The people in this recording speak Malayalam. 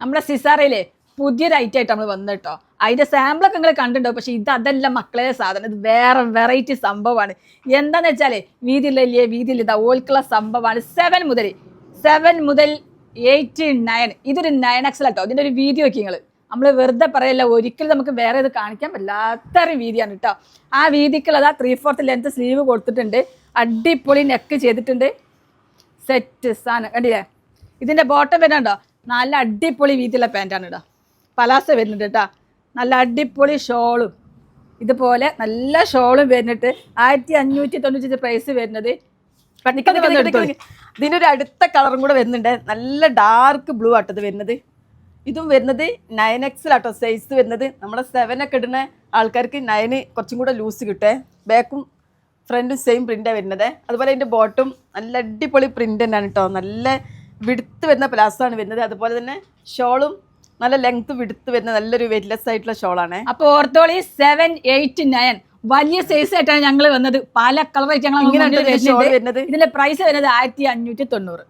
നമ്മുടെ സിസാറയിലെ പുതിയൊരു ഐറ്റം ആയിട്ട് നമ്മൾ വന്നു കേട്ടോ അതിന്റെ സാമ്പിളൊക്കെ നിങ്ങൾ കണ്ടിട്ടുണ്ടോ പക്ഷെ ഇത് അതല്ല മക്കളെ സാധനം. ഇത് വേറെ വെറൈറ്റി സംഭവമാണ്. എന്താന്ന് വെച്ചാൽ വീതിയിലല്ലേ വീതിയിൽ ഇതാ ഓൾക്കുള്ള സംഭവമാണ് സെവൻ മുതൽ സെവൻ മുതൽ എയ്റ്റ് നയൻ ഇതൊരു നയൻ എക്സൽ കേട്ടോ ഇതിന്റെ ഒരു വീഡിയോ നോക്കി നിങ്ങൾ നമ്മൾ വെറുതെ പറയല്ല ഒരിക്കലും നമുക്ക് വേറെ ഇത് കാണിക്കാൻ പറ്റാത്തൊരു വീതിയാണ് കേട്ടോ ആ വീതിക്കുള്ളത് ആ ത്രീ ഫോർത്ത് ലെങ്ത് സ്ലീവ് കൊടുത്തിട്ടുണ്ട്. അടിപൊളി നെക്ക് ചെയ്തിട്ടുണ്ട്. സെറ്റ് സാധനം. കണ്ടില്ലേ? ഇതിന്റെ ബോട്ടം വരുന്നുണ്ടോ? നല്ല അടിപൊളി വീതിയുള്ള പാന്റാണ് കേട്ടോ പലാസ വരുന്നുണ്ട് കേട്ടോ. നല്ല അടിപൊളി ഷോളും. ഇതുപോലെ നല്ല ഷോളും വരുന്നിട്ട് ആയിരത്തി അഞ്ഞൂറ്റി തൊണ്ണൂറ്റി പ്രൈസ് വരുന്നത് ഇതിനൊരു. അടുത്ത കളറും കൂടെ വരുന്നുണ്ട്. നല്ല ഡാർക്ക് ബ്ലൂ ആട്ടത് വരുന്നത്. ഇതും വരുന്നത് നയൻ എക്സൽ ആട്ടോ സൈസ് വരുന്നത്. നമ്മുടെ സെവൻ ഒക്കെ ഇടുന്ന ആൾക്കാർക്ക് നയന് കുറച്ചും കൂടെ ലൂസ് കിട്ടേ. ബാക്കും ഫ്രണ്ടും സെയിം പ്രിന്റാണ് വരുന്നത്. അതുപോലെ അതിന്റെ ബോട്ടും നല്ല അടിപൊളി പ്രിന്റ് തന്നെയാണ് കേട്ടോ നല്ല വിടുത്ത് വരുന്ന പ്ലാസാണ് വരുന്നത്. അതുപോലെ തന്നെ ഷോളും നല്ല ലെങ്ത് വിടുത്ത് വരുന്ന നല്ലൊരു വെയിറ്റ്ലെസ് ആയിട്ടുള്ള ഷോളാണ്. അപ്പൊ ഓർത്തോളി സെവൻ എയ്റ്റ് നയൻ വലിയ സൈസ് ആയിട്ടാണ് ഞങ്ങൾ വന്നത്. പല കളറായിട്ട് ഞങ്ങൾ. ഇതിന്റെ പ്രൈസ് വരുന്നത് ആയിരത്തി അഞ്ഞൂറ്റി തൊണ്ണൂറ്.